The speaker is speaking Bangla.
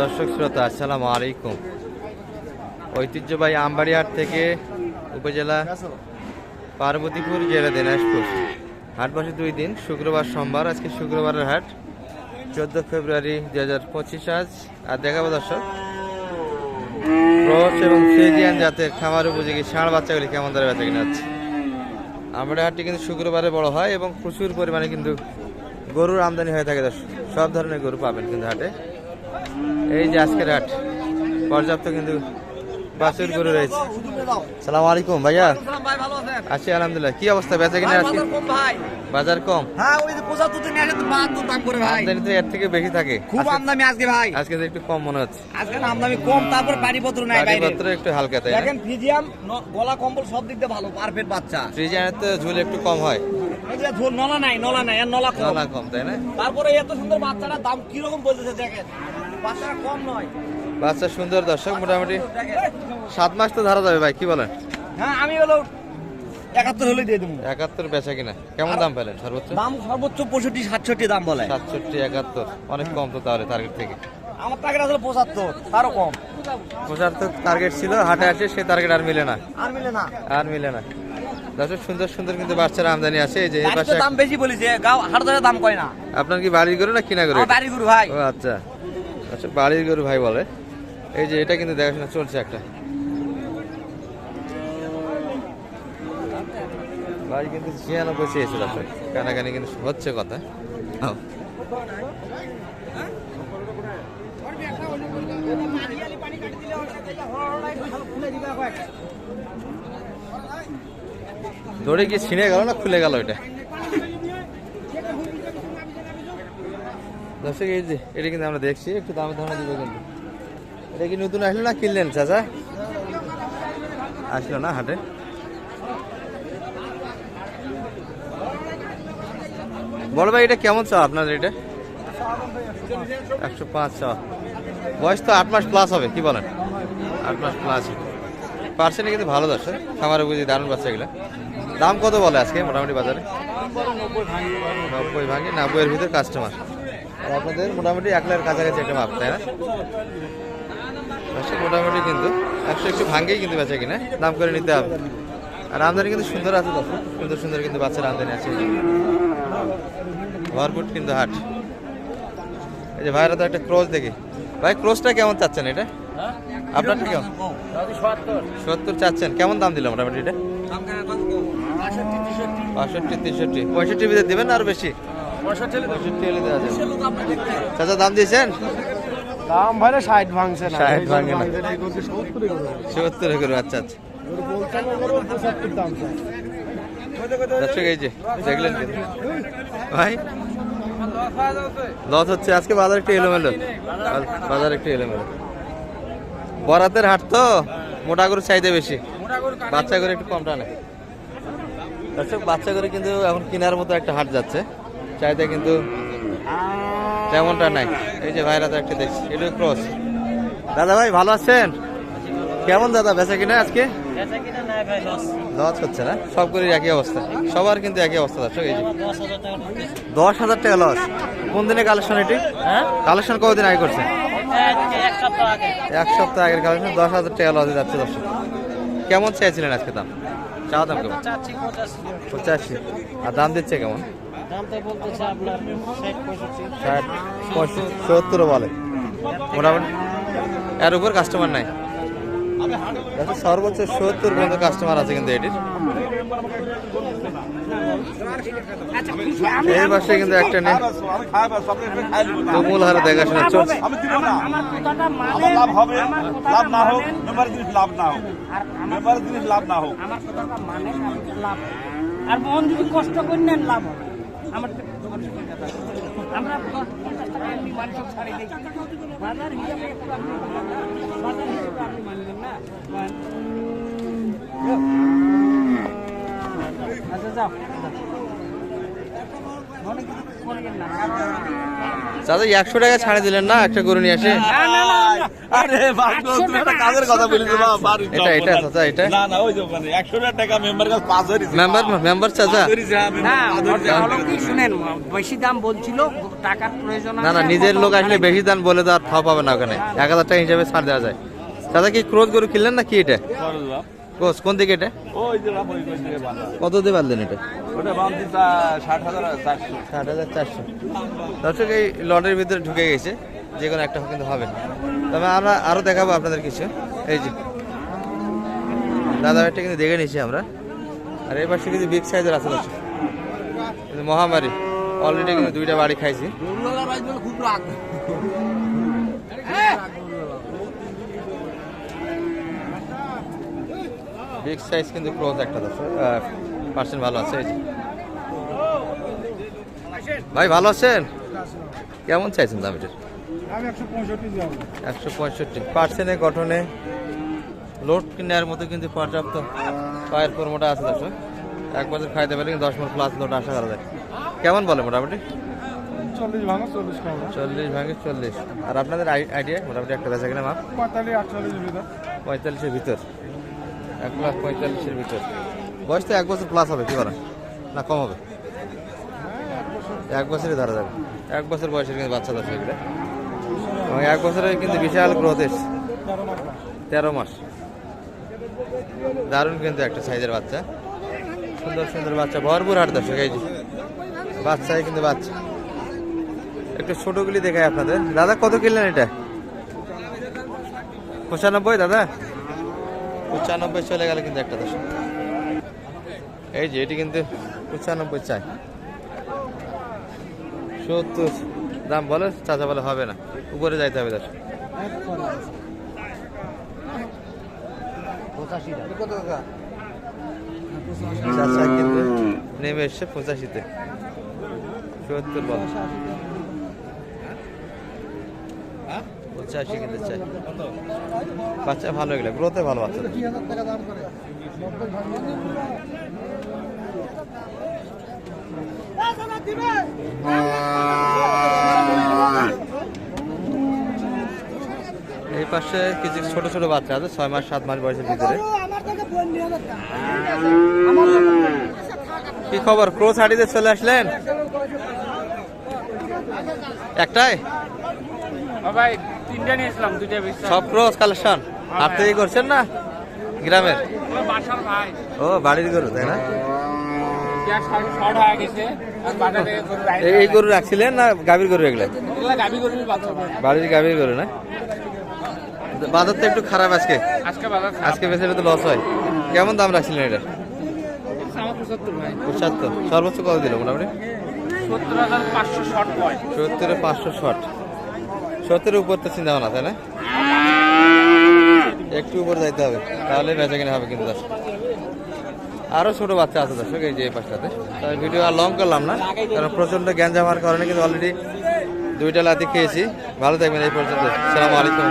দর্শক শ্রোতা, আসসালামু আলাইকুম। ঐতিহ্যবাহী আমবাড়িহাট থেকে উপজেলা পার্বতীপুর, জেলা দিনাজপুর। হাট বসে দুই দিন, শুক্রবার সোমবার, আজকে শুক্রবারের হাট। চোদ্দ ফেব্রুয়ারি দুই হাজার পঁচিশ আজ। আর দেখাবো দর্শক ক্রস এবং ফ্রিজিয়ান জাতের খামার উপযোগী ষাঁড় বাচ্চাগুলি কেমন ধরে বেচা কিনা হচ্ছে। আমবাড়ি হাটটি কিন্তু শুক্রবারে বড় হয় এবং প্রচুর পরিমাণে কিন্তু গরুর আমদানি হয়ে থাকে দর্শক। সব ধরনের গরু পাবেন কিন্তু হাটে। এই যে আজকের হাট পর্যাপ্ত কিন্তু বাছুর গরু রয়েছে। সালাম আলাইকুম ভাইয়া। ভাই ভালো আছেন? আছি আলহামদুলিল্লাহ। কি অবস্থা? বেচা কিনা আজকে? বাজার কম ভাই। বাজার কম? হ্যাঁ ওই যে পঁচাত্তর দিন আসে তো বাহাত্তর দাম করে ভাই। আমদানি তো এর থেকে বেশি থাকে। খুব আমদানি আজকে ভাই। আজকে একটু কম মনে হচ্ছে। আজকে আমদানি কম তারপর বাড়িপত্র নাই বাইরে। একটু হালকা তাই দেখেন ফিজিয়াম গলা কম্বল সব দিক দিয়ে ভালো পারফেক্ট বাচ্চা। ফ্রিজারের তো ঝুল একটু কম হয়। ঝোল নলা নাই নলা নাই আর নলা কম। নলা কম তাই না? তারপরে এত সুন্দর বাচ্চাটার দাম কীরকম বলতেছে দেখেন। বাচ্চাটা বাচ্চা সুন্দর দর্শক মোটামুটি সাত মাস তো ধরা যাবে ভাই কি বলেন? হ্যাঁ আমি হলো একাত্তর হলে দিয়ে দেবো। একাত্তর বেচা কিনা কেমন দাম পেলেন সর্বোচ্চ? দাম সর্বোচ্চ পঁয়ষট্টি সাতষট্টি দাম বলে। সাতষট্টি একাত্তর অনেক কম তো তাহলে টার্গেট থেকে। আমার টাকা আসলে পঁচাত্তর তারও কম। পঁচাত্তর টার্গেট ছিল হাটে আসে সেই টার্গেট আর মিলে না। আর মিলে না। আর মিলে না। দর্শক সুন্দর সুন্দর কিন্তু বাচ্চার আমদানি আছে এই যে এই পাশে দাম বেশি বলেছে গাও হাট দাম কয় না। আপনার কি বাড়ির গরু না কিনা গরু বাড়ি গুরু ভাই। ও আচ্ছা। আচ্ছা বাড়ির গরু ভাই বলে। এই যে এটা কিন্তু দেখাশোনা চলছে একটা। ভাই কিন্তু ছিয়ানব্বই চেয়েছে দর্শক কানাকানি কিন্তু হচ্ছে কথা। দড়ি কি ছিঁড়ে গেল না খুলে গেল এটা দর্শক, এই যে, এটা কিন্তু আমরা দেখছি, একটু দামে ধারণা দিব কিন্তু। এটা কি নতুন আসলো না কিনলেন, চাচা? আসলো না হাটে? বড় ভাই, এটা কেমন চাও আপনার এটা? একশো পাঁচ চাওয়া বয়স তো আট মাস প্লাস হবে, কি বলেন? আট মাস প্লাস পার্সেন্টে কিন্তু ভালো দর্শক, খামারে বুঝি দারুণ বাচ্চা এগুলো। দাম কত বলে আজকে মোটামুটি বাজারে? নব্বই ভাগে নব্বইয়ের ভিতরে কাস্টমার আর আপনাদের মোটামুটি এক লাখের কাছাকাছি একটা মাপ তাই না? মোটামুটি কিন্তু একশো একটু ভাঙ্গেই কিন্তু বেচা কিনা দাম করে নিতে হবে। আর আমদানি কিন্তু সুন্দর আছে দর্শক সুন্দর সুন্দর কিন্তু বাচ্চার আমদানি আছে। ভরপুট কিন্তু হাট। এই যে ভাইরা তো একটা ক্রস দেখি। ভাই ক্রসটা কেমন চাচ্ছেন এটা? আপনারটা কেমন? সত্তর চাচ্ছেন। কেমন দাম দিলাম মোটামুটি এটা? বাষট্টি তেষট্টি পঁয়ষট্টি দেবেন আরও বেশি? চাচা দাম দিয়েছেন? দাম ভাইরা ষাট ভাঙছে না। ষাট ভাঙে না। সত্তর করে। আচ্ছা আচ্ছা। দর্শক এই যে দেখলেন ভাই লস হচ্ছে। আজকে বাজার একটু এলোমেলো। বাজার একটু এলোমেলো। বরাতের হাট তো মোটা গরু চাইতে বেশি। বাচ্চা করে একটু কম টানে। দর্শক বাচ্চা করে কিন্তু এখন কেনার মতো একটা হাট যাচ্ছে। চাইতে কিন্তু তেমনটা নাই। এই যে ভাইরা তো একটা দেখছি এটা ক্রস দাদা ভাই ভালো আছেন? কেমন দাদা বেচা কিনা আজকে? লস হচ্ছে না? সব করে একই অবস্থা। সবার কিন্তু একই অবস্থা দর্শক এই যে। দশ হাজার টাকা লস কোন দিনে কালেকশন এটি? কালেকশন কতদিন আগে করছে? এক সপ্তাহ আগের কালেকশন দশ হাজার টাকা লসে যাচ্ছে দর্শক। কেমন চেয়েছিলেন আজকে দাম? চাওয়া দাম কেমন? পঁচাশি আর দাম দিচ্ছে কেমন? ষাট সত্তর বলে। মোটামুটি? এর উপর কাস্টমার নাই? সর্বোচ্চ সত্তর পর্যন্ত কাস্টমার আছে কিন্তু এটির। এই পাশে কিন্তু একটা নেই। তুমুল হারে দেখাশোনা চলছে। লাভ হবে লাভ না হোক মেম্বার জিনিস লাভ না হোক। মেম্বার জিনিস লাভ না হোক। আমার কথাটা মানে লাভ আর মন যদি কষ্ট করি নেন লাভ হবে। আমার আমরা টাকা এমনি ছাড়ি দিই। বাজার হিসাবে একটু আপনি বাজার হিসাবে আপনি মানবেন না? আচ্ছা যাও। মনে চাচা একশো টাকা ছাড়ে দিলেন না? একটা গরু নিয়ে আসে। না, না, না, না। আরে তুমি একটা কাজের কথা বলেছ এটা, এটা, চাচা, এটা? না না ওই যে একশো টাকা মেম্বার কাছে পাঁচ হাজার মেম্বার মেম্বার চাচা। না হলো কি শুনেন বেশি দাম বলছিল টাকার প্রয়োজন না না নিজের লোক আসলে বেশি দান বলে তো আর থাও পাবে না ওখানে। এক হাজার টাকা হিসাবে ছাড় দেওয়া যায়। চাচা কি ক্রোধ গরু কিনলেন না কি এটা কোচ কোন দিকে এটা? ওই যে বাবু ওই দিকে কত দিয়ে বাঁধলেন এটা? ষাট হাজার আর চারশো। দর্শক এই লটের ভিতরে ঢুকে গেছে। যে কোনো একটা কিন্তু হবে। তবে আমরা আরও দেখাবো আপনাদের কিছু। এই যে। দাদা ভাইটা কিন্তু দেখে নিয়েছি আমরা। আর এই পাশে কিন্তু বিগ সাইজের আছে দর্শক। কিন্তু মহামারী। অলরেডি কিন্তু দুইটা বাড়ি খাইছি। খুব রাগ। বিগ সাইজ কিন্তু ক্লোজ একটা পার্সেন্ট ভালো আছে ভাই ভালো আছেন? কেমন চাইছেন দাম এটার একশো পঁয়ষট্টি পার্সেন্টে গঠনে লোড নেওয়ার মতো কিন্তু পর্যাপ্ত পায়ের কর্মটা আছে দর্শক এক বছর খাইতে পারলে কিন্তু দশ মিনিট প্লাস লোড আশা করা যায় কেমন বলে মোটামুটি? চল্লিশ ভাঙা চল্লিশ চল্লিশ ভাঙে চল্লিশ। আর আপনাদের আইডিয়া মোটামুটি একটা বেচা কিনা মাপ? পঁয়তাল্লিশ আটচল্লিশ ভিতর। পঁয়তাল্লিশের ভিতর। এক লাখ পঁয়তাল্লিশের ভিতর। বয়স তো এক বছর প্লাস হবে কি বলেন? না কম হবে? এক বছরই ধরা যাবে। এক বছর বয়সের কিন্তু বাচ্চা এগুলো। এবং এক বছরে কিন্তু বিশাল গ্রোথ এসছে। তেরো মাস। দারুণ কিন্তু একটা সাইজের বাচ্চা। সুন্দর সুন্দর বাচ্চা ভরপুর হাট দর্শক এই যে। বাচ্চাই কিন্তু বাচ্চা। একটু ছোটগুলি দেখায় আপনাদের। দাদা কত কিনলেন এটা? পঁচানব্বই দাদা? পঁচানব্বই চলে গেল কিন্তু একটা দর্শক এই যে, এটি কিন্তু পঁচানব্বই চাই। সত্তর। দাম বলে চাচা বলে হবে না। উপরে যাইতে হবে দর্শক। নেমে এসছে পঁচাশিতে। সত্তর বল। পঁচাশি কিন্তু চাই। বাচ্চা ভালো এগুলো গ্রোথে ভালো বাচ্চা। এই পাশে কিছু ছোট ছোট বাচ্চা আছে, ছয় মাস, সাত মাস বয়সের ভিতরে। কি খবর? ক্রোস হাটিতে চলে আসলেন? একটাই? ভাই তিনটা নিয়েছিলাম দুইটা সব ক্রস কালেকশন। হাট থেকে করছেন না? গ্রামের? বাসার ভাই। ও বাড়ির গরু তাই না? হয়ে এই- গরু রাখছিলেন না গাভীর গরু এগুলো? বাড়ির গাভীর গরু না? বাজার তো একটু খারাপ আজকে। আজকে বেশি তো লস হয়। কেমন দাম রাখছিলেন এটা? পঁচাত্তর সর্বোচ্চ কত দিল মোটামুটি? সত্তর পাঁচশো শর্ট সত্তরে পাঁচশো শট সত্তরের উপর তো চিন্তা ভাবনা, তাই না? একটু উপর যাইতে হবে, তাহলে বেঁচে কিনা হবে কিন্তু দর্শক। আরও ছোট বাচ্চা আছে দর্শক, এই যে এই পাশটাতে। তাই ভিডিও আর লং করলাম না, কারণ প্রচণ্ড জ্ঞান জামার কারণে কিন্তু অলরেডি দুইটা লাতি খেয়েছি। ভালো থাকবেন এই পর্যন্ত। সালাম আলাইকুম।